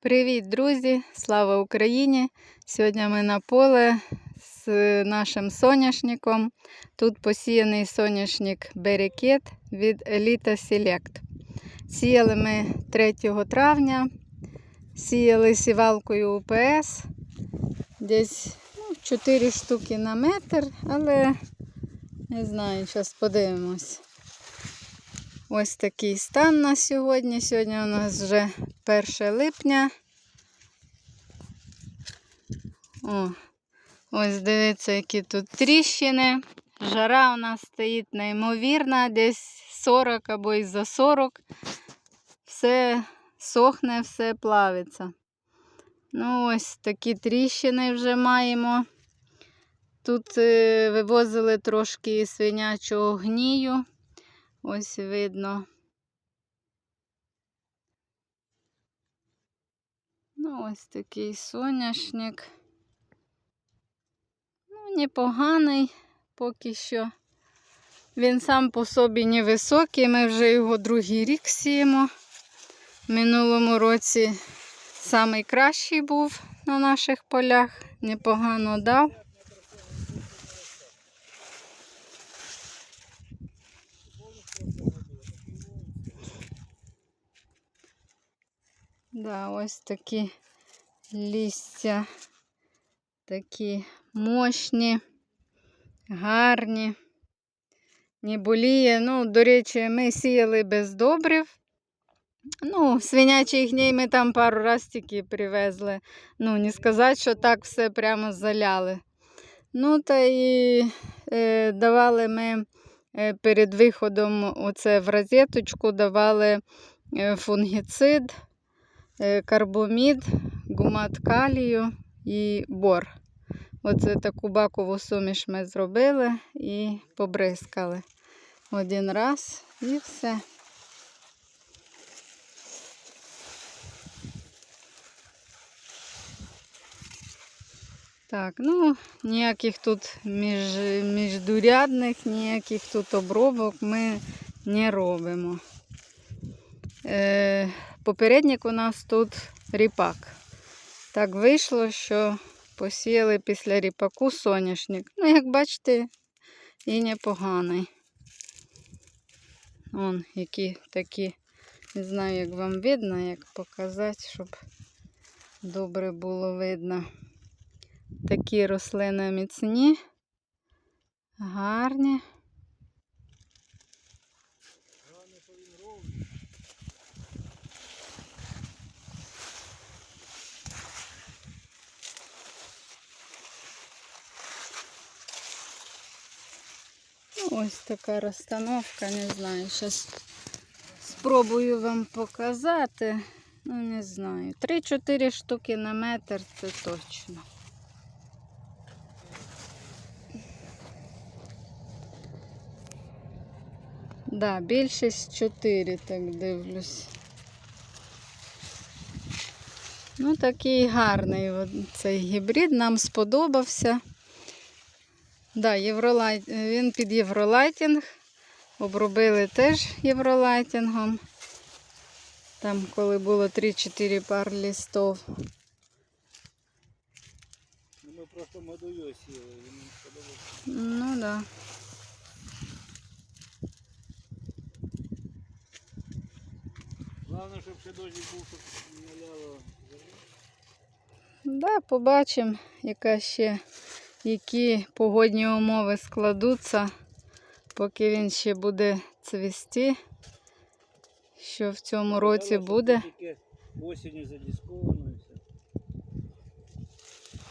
Привіт, друзі! Слава Україні! Сьогодні ми на поле з нашим соняшником. Тут посіяний соняшник Берекет від Elita Select. Сіяли ми 3 травня, сіяли сівалкою УПС. Десь ну, 4 штуки на метр, але не знаю, зараз подивимось. Ось такий стан на сьогодні. Сьогодні у нас вже 1 липня. О, ось дивіться, які тут тріщини. Жара у нас стоїть неймовірна, десь 40 або і за 40. Все сохне, все плавиться. Ну, ось такі тріщини вже маємо. Тут е, вивозили трошки свинячого гнію. Ось видно. Ну, ось такий соняшник. Ну, непоганий поки що. Він сам по собі невисокий, ми вже його другий рік сіємо. В минулому році найкращий був на наших полях, непогано дав. Да, ось такі листя, такі мощні, гарні. Не боліє. Ну, до речі, ми сіяли без добрив. Ну, свинячий гній ми там пару раз тільки привезли. Ну, не сказати, що так все прямо заляли. Ну, та і е, давали ми е, перед виходом оце в розеточку давали е, фунгіцид карбомід, гумат калію і бор. Оце таку бакову суміш ми зробили і побризкали один раз і все. Так, ну, ніяких тут між, міждурядних, ніяких тут обробок ми не робимо. Е, Попередник у нас тут ріпак. Так вийшло, що посіяли після ріпаку соняшник. Ну, як бачите, і непоганий. Вон, які такі, не знаю, як вам видно, як показати, щоб добре було видно. Такі рослини міцні, гарні. Ну, Ось така розстановка, не знаю. Зараз спробую вам показати. Ну, не знаю. 3-4 штуки на метр це точно. Да, більшість 4, так дивлюсь. Ну, такий гарний цей гібрид, нам сподобався. Да, євролайт... Він під євролайтінг. Обробили теж євролайтінгом. Там, коли було 3-4 пар листов. Ну, Ми просто модую сіли, він сподобався. Ну так. Да. Головне, щоб ще дощик був, щоб не ляло. Да, побачимо, яка ще, які погодні умови складуться, поки він ще буде цвісти. Що в цьому році буде. Осінню задісковано і все.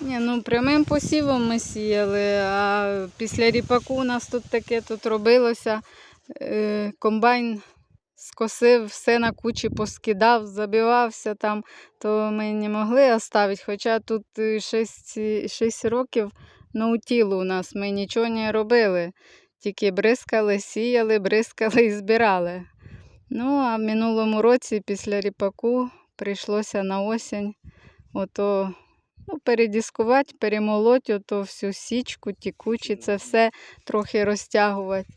Ні, ну прямим посівом ми сіяли, а після ріпаку у нас тут таке тут робилося. Е, комбайн скосив, все на кучі поскидав, забивався там, то ми не могли оставити. Хоча тут 6, 6 років наутілу у нас, ми нічого не робили. Тільки бризкали, сіяли, бризкали і збирали. Ну, а в минулому році після ріпаку прийшлося на осінь ото ну, передіскувати, перемолоти ото всю січку, тікучі, це все трохи розтягувати.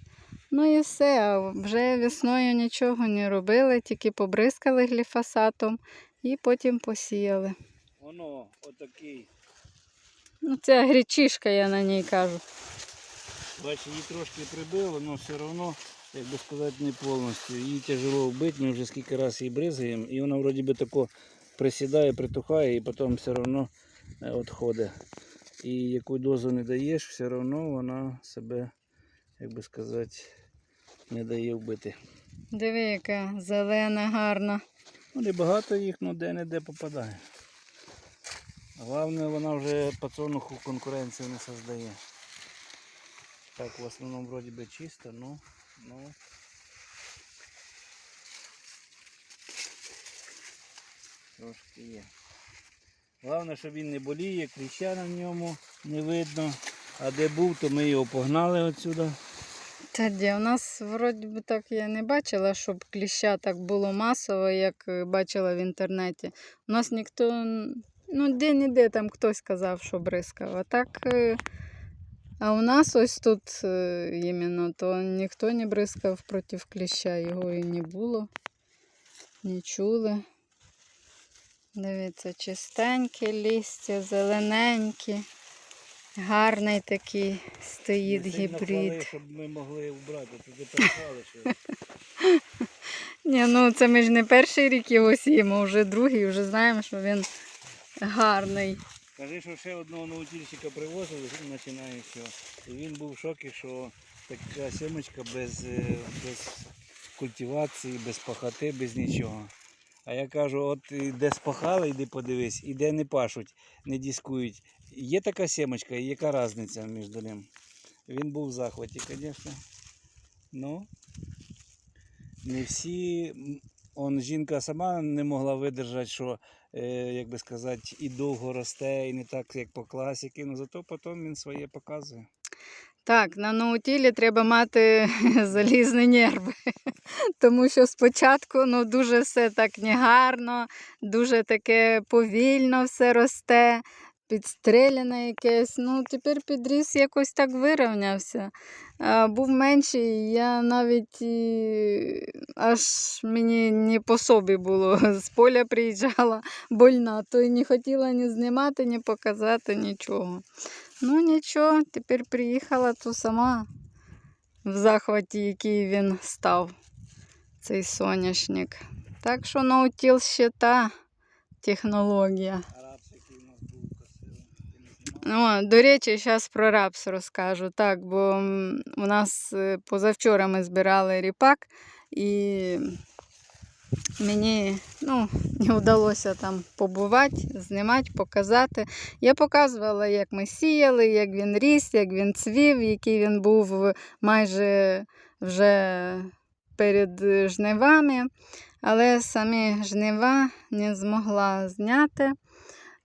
Ну і все, а вже весною нічого не робили, тільки побризкали гліфосатом І потім посіяли. Воно отакий. Ну, це гречишка, я на ній кажу. Бачиш, її трошки прибило, але все одно, як би сказати, не повністю. Її тяжело вбити, ми вже скільки разів її бризаємо, і вона вроді би тако присідає, притухає і потім все одно відходить. І яку дозу не даєш, все одно вона себе, як би сказати, не дає вбити. Диви, яка зелена, гарна. Ну, не багато їх, ну де-не-де попадає. Головне, вона вже пацануху конкуренцію не создає. Так, в основному вроді би чисто, ну, ну. Трошки є. Головне, щоб він не боліє, кліща на ньому не видно. А де був, то ми його погнали отсюди. Та де, у нас вроді би так я не бачила, щоб кліща так було масово, як е, бачила в інтернеті. У нас ніхто, ну де-не-де там хтось казав, що бризкав. А так, е, а у нас ось тут е, іменно, то ніхто не бризкав проти кліща, його і не було, не чули. Дивіться, чистеньке листя, зелененькі. Гарний такий стоїть гібрид. щоб ми могли убрати, то ти перехвали, що Ні, ну це ми ж не перший рік його сіємо, вже другий, вже знаємо, що він гарний. Кажи, що ще одного наутільщика привозили, починаючого. І він був в шокі, що така сімочка без, е, без культивації, без пахоти, без нічого. А я кажу, от де спахали, йди подивись, і де не пашуть, не дискують. Є така сімочка, і яка різниця між ним? Він був в захваті, звісно. Ну, не всі. Он жінка сама не могла видержати, що е, як би сказати, і довго росте, і не так, як по класіки, ну зато потім він своє показує. Так, на ноутілі треба мати залізні нерви, тому що спочатку ну, дуже все так негарно, дуже таке повільно все росте, підстреляне якесь. Ну, тепер підріс якось так вирівнявся. Був менший, я навіть і... аж мені не по собі було. З поля приїжджала больна, то й не хотіла ні знімати, ні показати нічого. Ну нічого, тепер приїхала то сама в захваті, який він став, цей соняшник. Так що наутіл ще та технологія. Арабс, який у нас був красивий. ти не знімав? О, до речі, зараз про рапс розкажу. Так, бо у нас е, позавчора ми збирали ріпак, і мені ну, не вдалося там побувати, знімати, показати. Я показувала, як ми сіяли, як він ріс, як він цвів, який він був майже вже перед е, жнивами, але самі жнива не змогла зняти.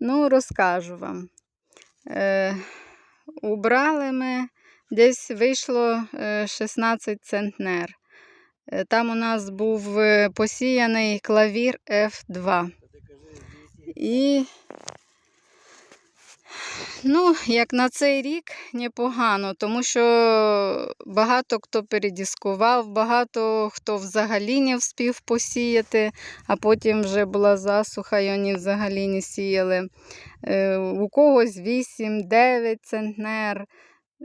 Ну, розкажу вам. Е, убрали ми, десь вийшло е, 16 центнер. Е, Там у нас був е, посіяний клавір F2. Та ти кажи, звідси, І, ну, як на цей рік непогано, тому що багато хто передіскував, багато хто взагалі не вспів посіяти, а потім вже була засуха, і вони взагалі не сіяли. Е, У когось 8, 9 центнер,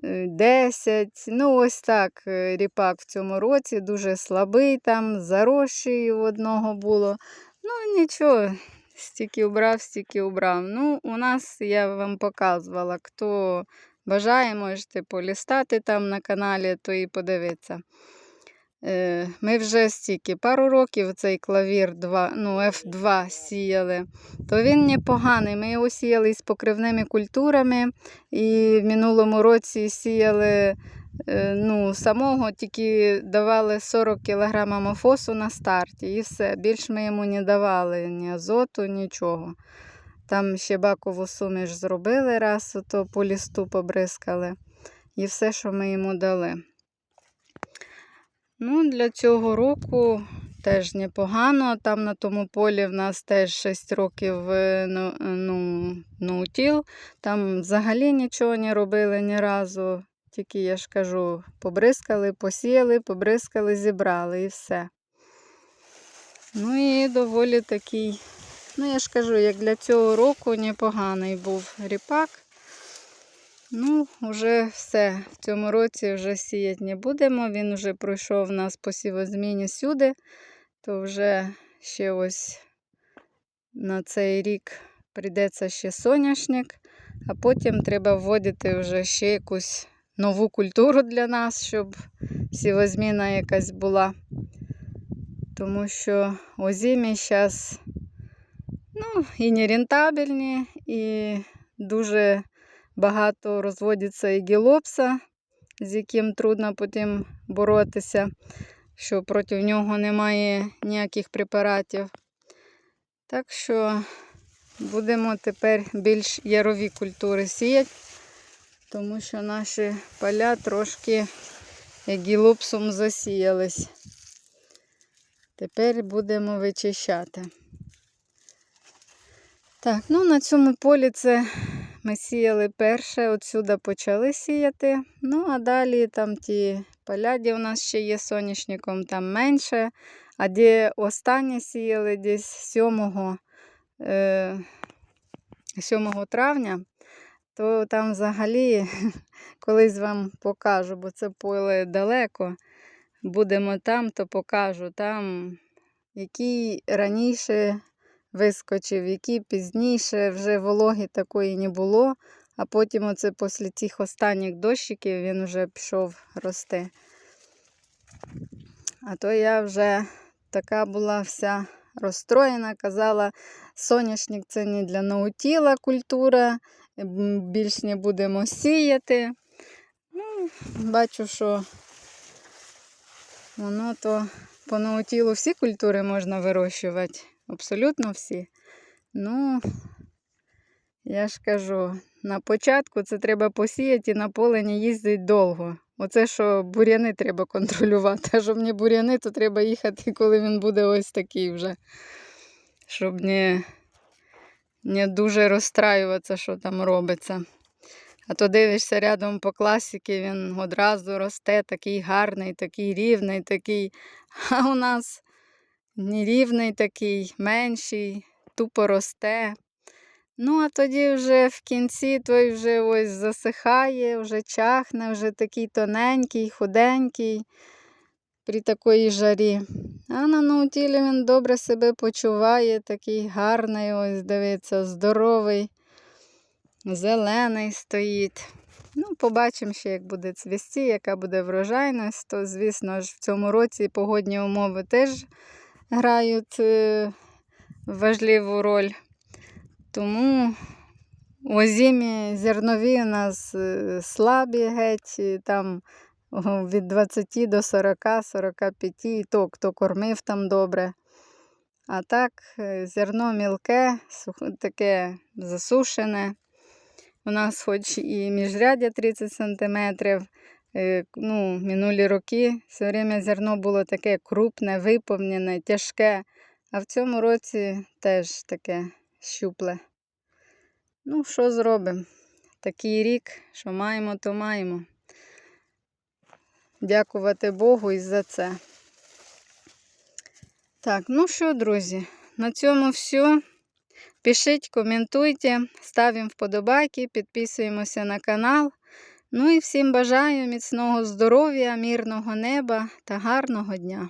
е, 10. Ну, ось так е, ріпак в цьому році дуже слабий, там зарощий у одного було. Ну, нічого, стільки убрав, стільки убрав. Ну, у нас я вам показувала, хто бажає, можете полістати там на каналі, то і подивитися. Е, Ми вже стільки пару років цей клавір 2, ну, F2 сіяли, то він непоганий. Ми його сіяли з покривними культурами, і в минулому році сіяли ну, самого, тільки давали 40 кг мофосу на старті, і все. Більш ми йому не давали ні азоту, нічого. Там ще бакову суміш зробили раз, ото по лісту побризкали. І все, що ми йому дали. Ну, для цього року теж непогано. Там на тому полі в нас теж 6 років е, ну, ну, ноутіл. Там взагалі нічого не робили ні разу. Тільки, я ж кажу, побризкали, посіяли, побризкали, зібрали і все. Ну і доволі такий Ну, я ж кажу, як для цього року непоганий був ріпак. Ну, вже все. В цьому році вже сіяти не будемо. Він вже пройшов у нас по сівозміні сюди, то вже ще ось на цей рік прийдеться ще соняшник, а потім треба вводити вже ще якусь нову культуру для нас, щоб сівозміна якась була. Тому що озимі зараз ну, і нерентабельні, і дуже багато розводиться і гілопса, з яким трудно потім боротися, що проти нього немає ніяких препаратів. Так що будемо тепер більш ярові культури сіяти, тому що наші поля трошки гілопсом засіялись. Тепер будемо вичищати. Так, ну на цьому полі це ми сіяли перше, отсюди почали сіяти. Ну, а далі там ті поля, де у нас ще є соняшником, там менше. А де останнє сіяли десь 7, е, 7 травня, то там взагалі колись вам покажу, бо це поле далеко. Будемо там, то покажу. Там який раніше вискочив, який пізніше вже вологи такої не було. А потім оце після цих останніх дощиків він вже пішов рости. А то я вже така була вся розстроєна, казала, соняшник це не для наутіла культура, більш не будемо сіяти. Ну, бачу, що воно то по наутілу всі культури можна вирощувати, абсолютно всі. Ну, я ж кажу, на початку це треба посіяти і на поле не їздить довго. Оце що бур'яни треба контролювати. А щоб не бур'яни, то треба їхати, коли він буде ось такий вже. Щоб не, не дуже розстраюватися, що там робиться. А то дивишся рядом по класіки, він одразу росте, такий гарний, такий рівний, такий. А у нас не рівний такий, менший, тупо росте. Ну, а тоді вже в кінці той вже ось засихає, вже чахне, вже такий тоненький, худенький при такої жарі. А на наутілі він добре себе почуває, такий гарний, ось дивиться, здоровий, зелений стоїть. Ну, побачимо ще, як буде цвісті, яка буде врожайність. То, звісно ж, в цьому році погодні умови теж грають е, важливу роль. Тому озимі зернові у нас е, слабі геть, там від 20 до 40-45, і то хто кормив там добре. А так, е, зерно мілке, таке засушене. У нас хоч і міжрядя 30 см, ну, минулі роки все время зерно було таке крупне, виповнене, тяжке. А в цьому році теж таке щупле. Ну, що зробимо? Такий рік, що маємо, то маємо. Дякувати Богу і за це. Так, ну що, друзі, на цьому все. Пишіть, коментуйте, ставимо вподобайки, підписуємося на канал. Ну і всім бажаю міцного здоров'я, мирного неба та гарного дня.